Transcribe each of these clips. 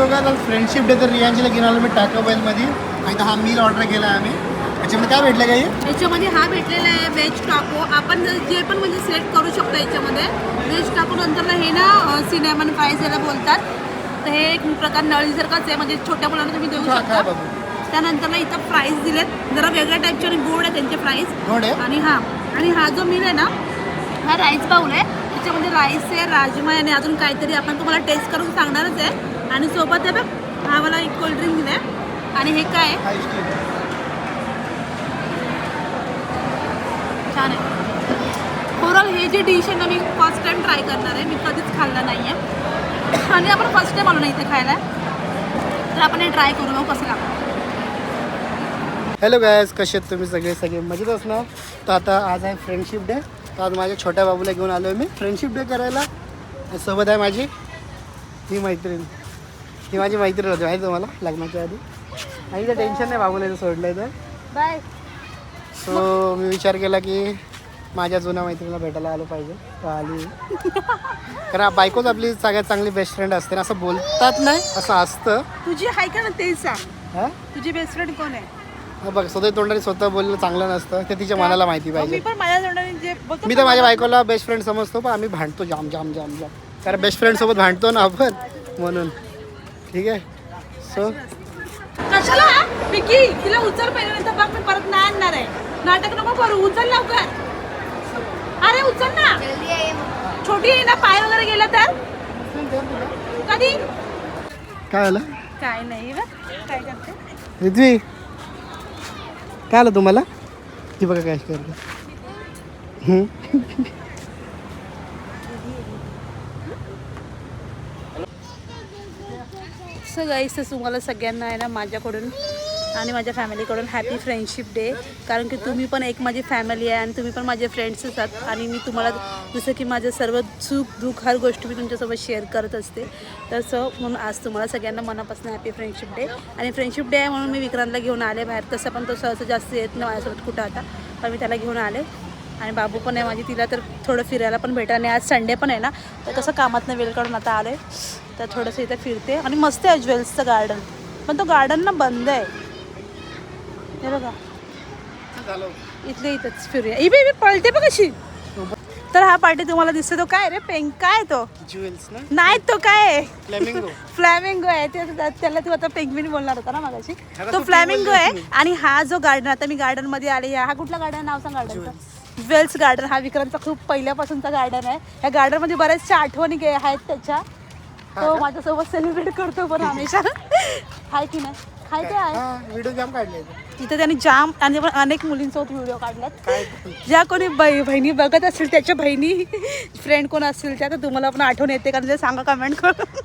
So काय तर friendship day तर रियांशीला घेऊन आलो मी टाको मध्ये आणि हा मील ऑर्डर केला आहे आम्ही. त्याच्यामध्ये काय भेटलं काही? याच्यामध्ये हा भेटलेला आहे व्हेज टाको आपण जे पण म्हणजे सिलेक्ट करू शकतो याच्यामध्ये. व्हेज टाको नंतर हे ना सिनेमन फ्राईज याला बोलतात. तर हे एक प्रकार नळीसारखाच आहे. म्हणजे छोट्या मुलांना तुम्ही देऊ शकता. त्यानंतर ना इथं प्राईस दिलेत. जरा वेगळ्या टाईपचे आणि गोड आहे त्यांचे प्राईस आणि हा. आणि हा जो मील आहे ना हा राईस बाउल आहे. त्याच्यामध्ये राईस आहे राजमा आहे आणि अजून काहीतरी. आपण तुम्हाला टेस्ट करून सांगणारच आहे. आणि सोबत आहे बघ हा मला एक कोल्ड्रिंक दिलं आणि हे काय? हा. छान आहे. ओव्हरऑल हे जे डिश आहे ना मी फर्स्ट टाइम ट्राय करणार आहे. मी कधीच खाल्लं नाही आहे आणि आपण फर्स्ट टाइम आलो ना इथे खायला. तर आपण हे ट्राय करू बघू कसं लागतं. हॅलो गायज कसे आहेत तुम्ही सगळे? सगळे मजेत असणार तर आता आज आहे फ्रेंडशिप डे तर आज माझ्या छोट्या बाबूला घेऊन आलो आहे मी. फ्रेंडशिप डे करायला सोबत आहे माझी ही मैत्रीण. ही माझी मैत्रीण होती माहिती तुम्हाला? लग्नाच्या आधी. आणि तर टेन्शन नाही बाबूला सोडलं तर. बाय. सो मी विचार केला की माझ्या जुन्या मैत्रिणीला भेटायला आलो पाहिजे. तर आली. कारण बायकोच आपली सगळ्यात चांगली बेस्ट फ्रेंड असते. ना असं बोलतात नाही असं असतं. तुझी आहे का ना ते सांग. हां? तुझी बेस्ट फ्रेंड कोण आहे? बघ स्वतः तोंडाने स्वतः बोललं चांगलं नसतं. ते तिच्या मनाला माहिती पाहिजे. मी तर माझ्या बायकोला बेस्ट फ्रेंड समजतो पण आम्ही भांडतो जाम जाम जाम जाम. कारण बेस्ट फ्रेंड सोबत भांडतो ना आपण म्हणून. ठीक आहे. सो कशाला? विकी तिला उचल पहिले नाही तर बघ मी परत नाही आणणार आहे. नाटक नको करू उचल लवकर. अरे उचल ना. छोटी आहे ना पाय वगैरे गेला तर? कधी? काय आलं? काय नाही बघ काय करते? रिद्वी काय आलं तुम्हाला? ती बघा कॅश करते. सो गाईस तर तुम्हाला सगळ्यांना आहे ना माझ्याकडून आणि माझ्या फॅमिलीकडून हॅपी फ्रेंडशिप डे कारण की तुम्ही पण एक माझी फॅमिली आहे आणि तुम्ही पण माझे फ्रेंड्सच आहात आणि मी तुम्हाला जसं की माझं सर्व सुख दुःख हर गोष्ट मी तुमच्यासोबत शेअर करत असते. तसं म्हणून आज तुम्हाला सगळ्यांना मनापासून हॅपी फ्रेंडशिप डे आणि फ्रेंडशिप डे आहे म्हणून मी विक्रांतला घेऊन आले बाहेर. तसं पण तो सहसा जास्त येत नाही माझ्यासोबत कुठं आता. पण मी त्याला घेऊन आले. आणि बाबू पण आहे माझी. तिला तर थोडं फिरायला पण भेटा आणि आज संडे पण आहे ना. तर कसं कामातनं वेळ काढून आता आलं आहे तर थोडंसं इथं फिरते. आणि मस्त आहे ज्वेल्सचं गार्डन पण तो गार्डन ना बंद आहे. हे बघा. इथले इथंच फिरूया. ई बी पळते बघ कशी तर हा पार्टी तुम्हाला दिसतो तो काय रे? पेंक काय तो. ज्वेल्स नाही तो काय फ्लेमिंगो. आहे. त्याला तू आता पेंगविन बोलणार होता ना मागाशी. तो फ्लॅमिंगो आहे. आणि हा जो गार्डन आता मी गार्डनमध्ये आले. हा कुठला गार्डन नाव सांग गार्डनचा वेल्स गार्डन हा विक्रांतचा खूप पहिल्यापासूनचा गार्डन आहे. या गार्डनमध्ये बऱ्याचशा आठवणी आहेत त्याच्या. तो माझ्यासोबत सेलिब्रेट करतो पण हमेशा हाय की नाही? हाय ते आहे. हा व्हिडिओ जाम काढले तिथे त्यांनी जाम आणि पण अनेक मुलींसोबत व्हिडिओ काढल्यात. ज्या कोणी बै बहिणी बघत असतील त्याच्या बहिणी फ्रेंड कोण असतील त्या तर तुम्हाला पण आठवण येते कारण ते सांगा कमेंट करून.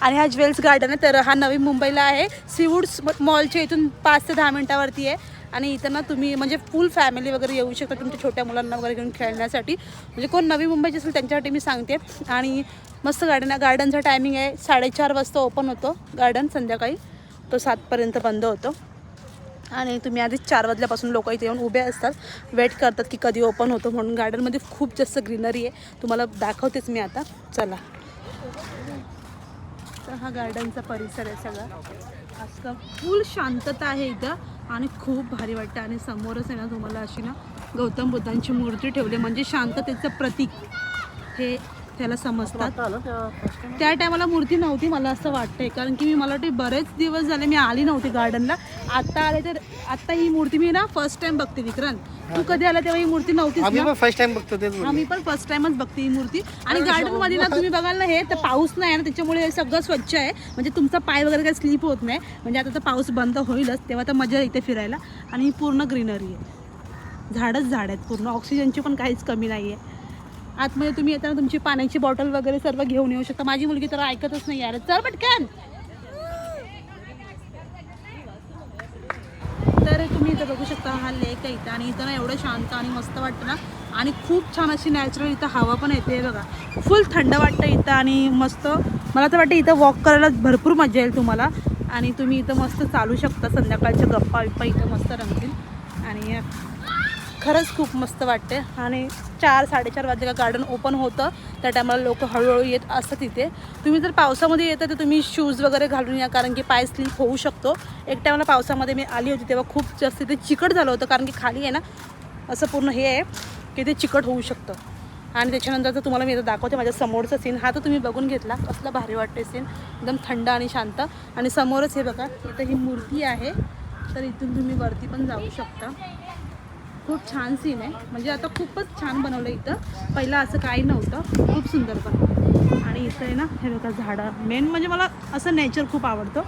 आणि हा ज्वेल्स गार्डन आहे तर हा नवी मुंबईला आहे. सीवूड्स मॉलच्या इथून पाच ते दहा मिनटावरती आहे. आणि इथं ना तुम्ही म्हणजे फुल फॅमिली वगैरे येऊ शकता तुमच्या छोट्या मुलांना वगैरे घेऊन खेळण्यासाठी. म्हणजे कोण नवी मुंबईची असेल त्यांच्यासाठी मी सांगते. आणि मस्त गार्डन गार्डनचा टायमिंग आहे. साडेचार वाजता ओपन होतो गार्डन संध्याकाळी. तो सातपर्यंत बंद होतो. आणि तुम्ही आधीच चार वाजल्यापासून लोक इथे येऊन उभे असतात. वेट करतात की कधी ओपन होतो म्हणून. गार्डनमध्ये खूप जास्त ग्रीनरी आहे. तुम्हाला दाखवतेच मी आता. चला. तर हा गार्डनचा परिसर आहे सगळा. आजकाल फुल शांतता आहे इथं. आणि खूप भारी वाटतं. आणि समोरच आहे ना तुम्हाला अशी ना गौतम बुद्धांची मूर्ती ठेवली. म्हणजे शांततेचं प्रतीक हे त्याला समजतात. त्या टायमाला मूर्ती नव्हती मला असं वाटतंय. कारण की मी मला वाटते बरेच दिवस झाले मी आली नव्हती गार्डनला आता आले तर आता ही मूर्ती मी ना फर्स्ट टाइम बघते विक्रांत. तू कधी आला तेव्हा ही मूर्ती आम्ही पण फर्स्ट टाइम बघतो तेच हा मी पण फर्स्ट टाइमच बघते ही मूर्ती. आणि गार्डनमध्ये ना तुम्ही बघाल ना हे तर पाऊस नाही आहे ना त्याच्यामुळे हे सगळं स्वच्छ आहे. म्हणजे तुमचा पाय वगैरे काही स्लिप होत नाही. म्हणजे आता तर पाऊस बंद होईलच तेव्हा तर मजा येते फिरायला. आणि ही पूर्ण ग्रीनरी आहे. झाडच झाड आहेत पूर्ण. ऑक्सिजनची पण काहीच कमी नाही आहे आतमध्ये तुम्ही येताना तुमची पाण्याची बॉटल वगैरे सर्व घेऊन येऊ शकता. माझी मुलगी तर ऐकतच नाही यार. चल पटकन तर तुम्ही इथं बघू शकता हा लेक आहे इथं. आणि इथं ना एवढं शांत आणि मस्त वाटतं ना. आणि खूप छान अशी नॅचरल इथं हवा पण येते बघा. फुल थंड वाटतं इथं आणि मस्त. मला तर वाटतं इथं वॉक करायला भरपूर मजा येईल तुम्हाला. आणि तुम्ही इथं मस्त चालू शकता. संध्याकाळच्या गप्पा बिप्पा इथं मस्त रंगतील. आणि खरंच खूप मस्त वाटते आणि चार साडेचार वाजता गार्डन ओपन होतं. त्या टायमाला लोक हळूहळू येत असतात तिथे तुम्ही जर पावसामध्ये येतं तर तुम्ही शूज वगैरे घालून या कारण की पाय स्लिप होऊ शकतो. एक टायमाला पावसामध्ये मी आली होती तेव्हा खूप जास्त तिथे चिकट झालं होतं कारण की खाली आहे ना असं पूर्ण हे आहे की ते चिकट होऊ शकतं. आणि त्याच्यानंतर तर तुम्हाला मी आता दाखवते माझ्या समोरचा सीन हा तर तुम्ही बघून घेतला. कसला भारी वाटते सीन एकदम थंड आणि शांत. आणि समोरच हे बघा इथं ही मूर्ती आहे. तर इथून तुम्ही वरती पण जाऊ शकता. खूप छान सीन आहे. म्हणजे आता खूपच छान बनवलं इथं. पहिलं असं काही नव्हतं. खूप सुंदर पण. आणि इथं आहे ना हे बघा झाडं. मेन म्हणजे मला असं नेचर खूप आवडतं.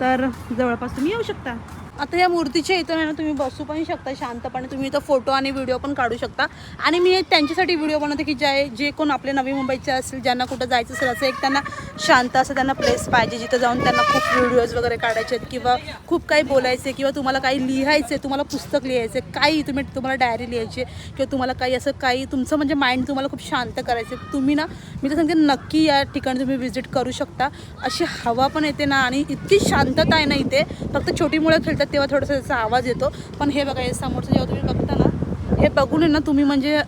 तर जवळपास तुम्ही येऊ शकता. आता या मूर्तीच्या इथं आहे ना तुम्ही बसू पण शकता शांतपणे. तुम्ही इथं फोटो आणि व्हिडिओ पण काढू शकता. आणि मी त्यांच्यासाठी व्हिडिओ बनवते की जे जे कोण आपले नवी मुंबईचे असतील ज्यांना कुठं जायचं असेल असं एक त्यांना शांत असं त्यांना प्लेस पाहिजे जिथं जाऊन त्यांना खूप व्हिडिओज वगैरे काढायचे आहेत किंवा खूप काही बोलायचे किंवा तुम्हाला काही लिहायचे तुम्हाला पुस्तक लिहायचे काही तुम्ही तुम्हाला डायरी लिहायची किंवा तुम्हाला काही असं काही तुमचं म्हणजे माइंड तुम्हाला खूप शांत करायचं तुम्ही ना मी तर सांगते नक्की या ठिकाणी तुम्ही व्हिजिट करू शकता. अशी हवा पण येते ना आणि इतकी शांतता आहे ना इथे. फक्त छोटी मुलं खेळतात तेव्हा थोडासा त्याचा आवाज येतो. पण हे बघा हे समोरचं जेव्हा तुम्ही बघता ना हे बघून ना तुम्ही म्हणजे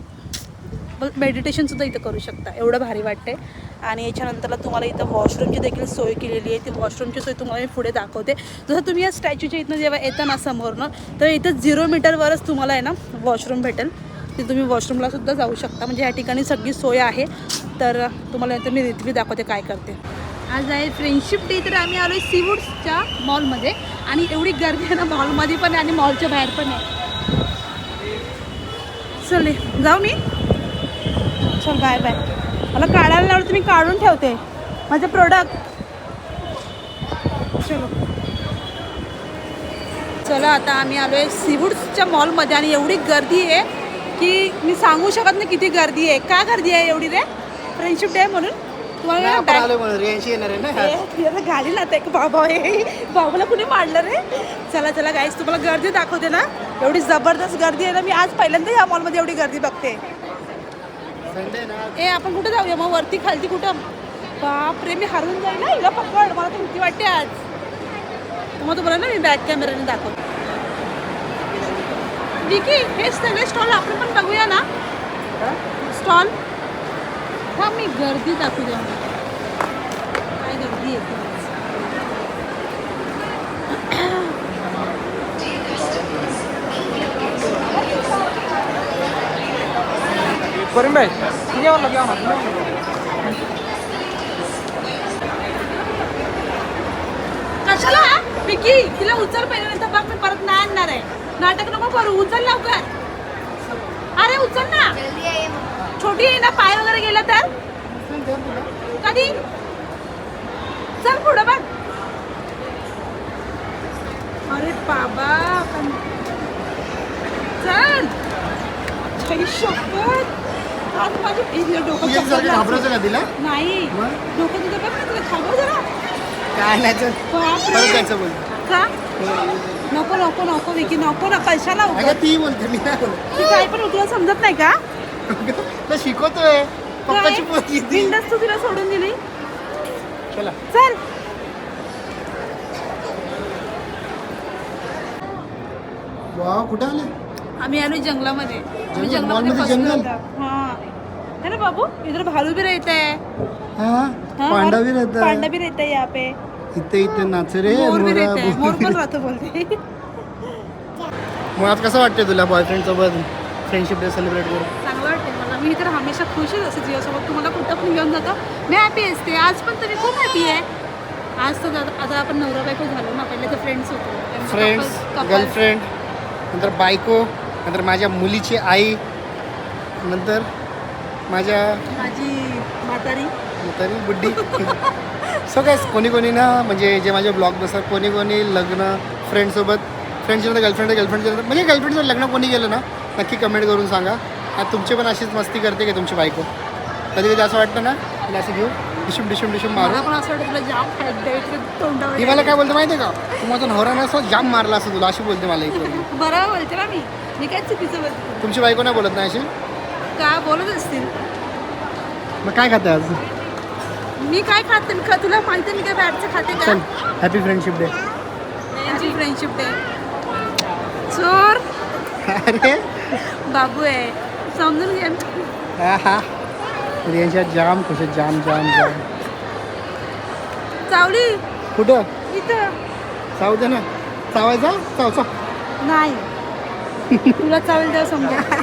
मेडिटेशनसुद्धा इथं करू शकता. एवढं भारी वाटते आणि याच्यानंतरला तुम्हाला इथं वॉशरूमची देखील सोय केलेली आहे. ती वॉशरूमची सोय तुम्हाला मी पुढे दाखवते. जसं तुम्ही या स्टॅच्यूच्या इथनं जेव्हा येता ना समोरनं तर इथं झिरो मीटरवरच तुम्हाला आहे ना वॉशरूम भेटेल. ते तुम्ही वॉशरूमला सुद्धा जाऊ शकता. म्हणजे या ठिकाणी सगळी सोय आहे. तर तुम्हाला इथं मी रिथवी दाखवते काय करते. आज आहे फ्रेंडशिप डे तर आम्ही आलो आहे सीवूड्सच्या मॉलमध्ये आणि एवढी गर्दी आहे ना मॉलमध्ये पण आहे आणि मॉलच्या बाहेर पण आहे. चल जाऊ मी? चल बाय बाय मला काढायला लावलं तुम्ही काढून ठेवते. माझे प्रोडक्ट चलो. चला आता आम्ही आलो आहे सीवूड्सच्या मॉलमध्ये आणि एवढी गर्दी आहे की मी सांगू शकत नाही किती गर्दी आहे. का गर्दी आहे एवढी रे? फ्रेंडशिप डे म्हणून. तुम्हाला रियांशी येणार आहे ना एक बाबा आहे बाबाला कुणी मांडलं रे? चला चला गाईस तुम्हाला गर्दी दाखवते ना. एवढी जबरदस्त गर्दी आहे ना मी आज पहिल्यांदा या मॉलमध्ये एवढी गर्दी बघते. ए आपण कुठे जाऊया? मग वरती खालती कुठं? बापरे मी हरवून जाईल ना हिला पकड मला तर भीती वाटते आज. मग तुम्हाला ना मी बॅक कॅमेऱ्याने दाखवते. विकी हे सगळे स्टॉल आपण पण बघूया ना. स्टॉल हा मी गर्दी दाखवू द्या. काय गर्दी करून किती म्हणा कशाला? विकी तिला उचल पहिले नंतर बघ मी परत नाही आणणार आहे. नाटक नको करू उचल लवकर. अरे उचल ना. छोटी आहे ना वगैरे गेला तर? कधी? चल पुढं बघ. अरे बाबा पण चल. शपथ. आज माझी डोकं का तिला? नाही? डोकं तुझं बघ ना तुला थांबव जरा. काय नाही तर बापरे. परत जायचं बोल. का? नको नको नको विकी नको ना कशाला अगं? ती बोलते मी ती काय पण तुला समजत नाही का? शिकवतोय. पप्पाची पोरगी ती बिंदास तू तिला सोडून दिली? चला. चल. वा कुठं आले? आम्ही आलो जंगलामध्ये. आम्ही जंगल? जंगलामध्ये मॉलमध्ये फसलो जंगल? होतो. हाँ. है ना बाबू? इधर भालू भी रहता है हा? हाँ, पांडा भी रहता पांडा भी रहता है यहाँ पे. इथे इथे नाच रे मोर भी मोरा रहता है मोर बोल. पण राहतो बोलते. आज कसं वाटते तुला बॉयफ्रेंड सोबत? फ्रेंडशिप डे सेलिब्रेट करून? मला मी तर हमेशा खुशच असते तुझ्यासोबत तुम्हाला कुठं पण घेऊन जातो. मी हॅपी असते आज पण तुम्ही खूप हॅपी आहे. आज तर आता आपण नवरा बायको झालो ना. पहिले तर फ्रेंड्स होतो. फ्रेंड्स. गर्लफ्रेंड नंतर बायको नंतर माझ्या मुलीची आई नंतर माझ्या माझी म्हातारी. तरी बुड्डी सो काय कोणी कोणी ना म्हणजे जे माझे ब्लॉग बसतात कोणी कोणी लग्न फ्रेंडसोबत फ्रेंडच्या नंतर गर्लफ्रेंड गर्लफ्रेंडच्या नंतर म्हणजे गर्लफ्रेंडचं लग्न कोणी केलं ना नक्की कमेंट करून सांगा. आता तुमची पण अशीच मस्ती करते की तुमची बायको? कधी कधी असं वाटतं ना तिला असं घेऊ डिशूम डिशूम डिशूम मारू मला पण असं वाटतं तुला जाम तोंडावर ती मला काय बोलते माहिती आहे का? तू माझा नवरा ना असं जाम मारला असं तुला अशी बोलते मला एक पोरगी. बरं बोलते ना मी. मी काय चुकीचं बोलते? तुमची बायको नाही बोलत नाही अशी? का बोलत असतील? मग काय खाते आज? मी काय खाते? का तुला माहिती आहे मी काय बॅटचं खाते का? चल happy friendship day friendship day चोर. अरे. बाबू आहे. समजून घ्या हा हा जाम खुश जाम जाम जाम चावली कुठं इथं चावू दे ना चावायचा चाव चाव नाही तुला चावेल तेव्हा समजा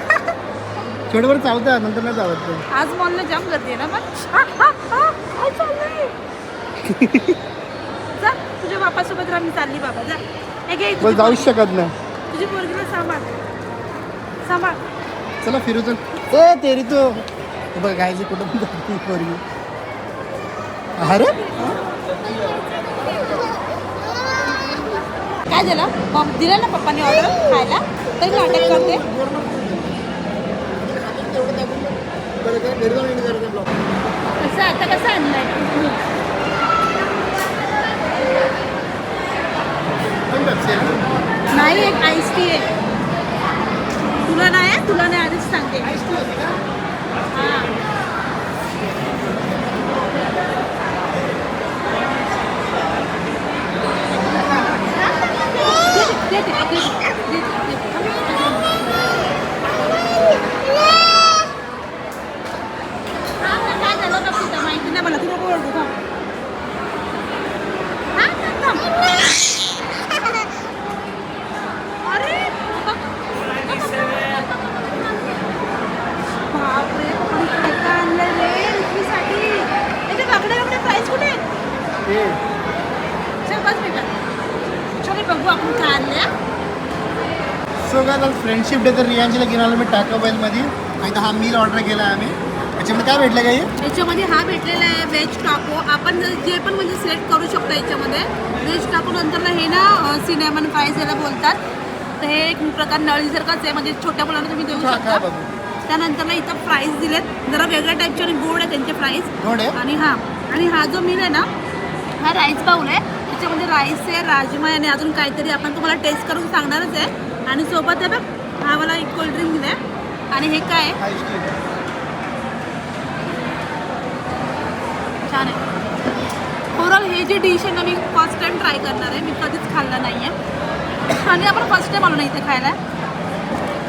थोडंफार चावता नंतर नाही चावत ते. आज मॉलला जाम गर्दी आहे ना पण आ, आ, आ, काय चाललंय? जा तुझ्या बापासोबत राहा मी चालली बाबा जा हे घे बस तुझी जाऊच पोरगी- शकत नाही तुझी पोरगीला सांभाळ सांभाळ चला फिरू चल. ए तेरी तो. बघ गायची कुठं पण पोरगी. अरे काय झालं? मग दिलं ना पप्पाने ऑर्डर खायला? तरी नाटक करते. कसं आता कसं आणलंय? नाही एक आईस टी आहे. तुला नाही? तुला नाही आधीच सांगते हां दे दे, दे दे, दे दे, दे दे. हा, काय झालं बघ तिथं, माहिती नाही मला तुला ओरडू थांब. हा, थांब, थांब. अरे बघ. बापरे, पण काय काय आणलंय रे इडलीसाठी? याचे बाकडे बाकडे प्राईस कुठे आहे? चल बस बेटा चल बघू आपण काय आणलंय सो काय तर फ्रेंडशिप डे तर रियांशीला घेऊन आलो मी टाका मध्ये आणि हा मील ऑर्डर केला आम्ही. त्याच्यामध्ये काय भेटलं काही? याच्यामध्ये हा भेटलेला आहे व्हेज टाको आपण जे पण म्हणजे सिलेक्ट करू शकतो याच्यामध्ये. व्हेज टाको नंतरला हे ना सिनेमन फ्राईज याला बोलतात. तर हे एक प्रकार नळीसारखाच आहे. म्हणजे छोट्या मुलांना तुम्ही देऊ शकता. बाबू त्यानंतरला इथं फ्राईज दिलेत. जरा वेगळ्या टाईपचे आणि गोड आहे त्यांचे फ्राईज गोड आहे? आणि हा. आणि हा जो मील आहे ना हा राईस बाऊल आहे. त्याच्यामध्ये राईस आहे राजमा आहे आणि अजून काहीतरी आपण तुम्हाला टेस्ट करून सांगणारच आहे. आणि सोबत आहे बघ हा मला एक कोल्ड्रिंक दिलं आहे आणि हे काय आहे. छान आहे. ओव्हरऑल हे जे डिश आहे ना मी फर्स्ट टाइम ट्राय करणार आहे. मी कधीच खाल्लं नाही आहे आणि आपण फर्स्ट टाइम आलो ना इथे खायला.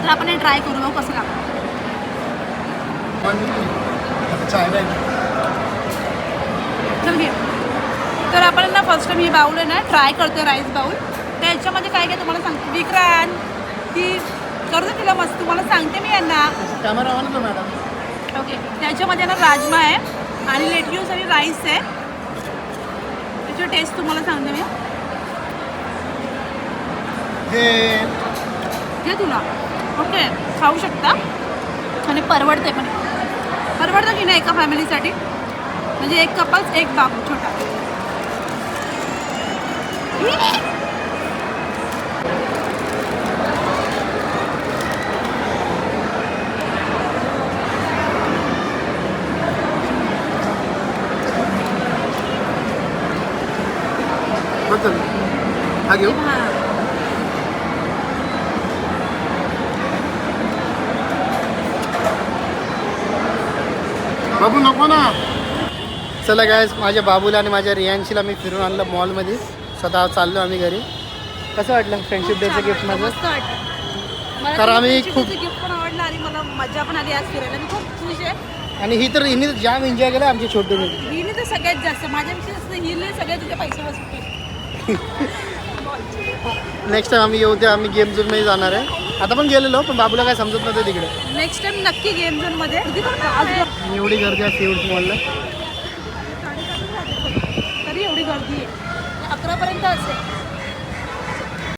तर आपण हे ट्राय करू बघू कसं लागतं. चल घे. तर आपण ना फर्स्ट टाइम हे बाऊल आहे ना ट्राय करतो राईस बाऊल तर याच्यामध्ये काय काय तुम्हाला सांगते? विक्रांत ती करतो तिला मस्त तुम्हाला सांगते मी यांना. ओके त्याच्यामध्ये ना राजमा आहे आणि लेटयूस आणि राईस आहे. त्याची टेस्ट तुम्हाला सांगते मी. घे तुला. ओके खाऊ शकता. आणि परवडते पण. परवडतं की नाही एका फॅमिलीसाठी म्हणजे एक कपल्स एक बाबू छोटा. हा घेऊ बाबू नको ना. चला काय माझ्या बाबूला आणि माझ्या रियांशीला मी फिरून आणलं मॉलमध्ये स्वतः चाललो आम्ही घरी. कसं वाटलं फ्रेंडशिप डेचं गिफ्ट माझं मस्त वाटलं. मला कारण आम्ही खूप- गिफ्ट पण आवडलं आणि मला मजा पण आली आज फिरायला. मी खूप खुश आहे. आणि ही तर हिने जाम एन्जॉय केला आमची छोटूने हिने तर सगळ्यात जास्त माझ्यापेक्षा जास्त हिने सगळ्यात तुझे पैसे नेक्स्ट टाइम आम्ही येऊ ते आम्ही गेम झोनमध्ये जाणार आहे. आता पण गेलेलो पण बाबूला काय समजत नव्हतं तिकडे. नेक्स्ट टाइम नक्की गेम झोनमध्ये. आज एवढी गर्दी आहे सीउड्स मॉलला तरी एवढी गर्दी आहे. अकरापर्यंत असेल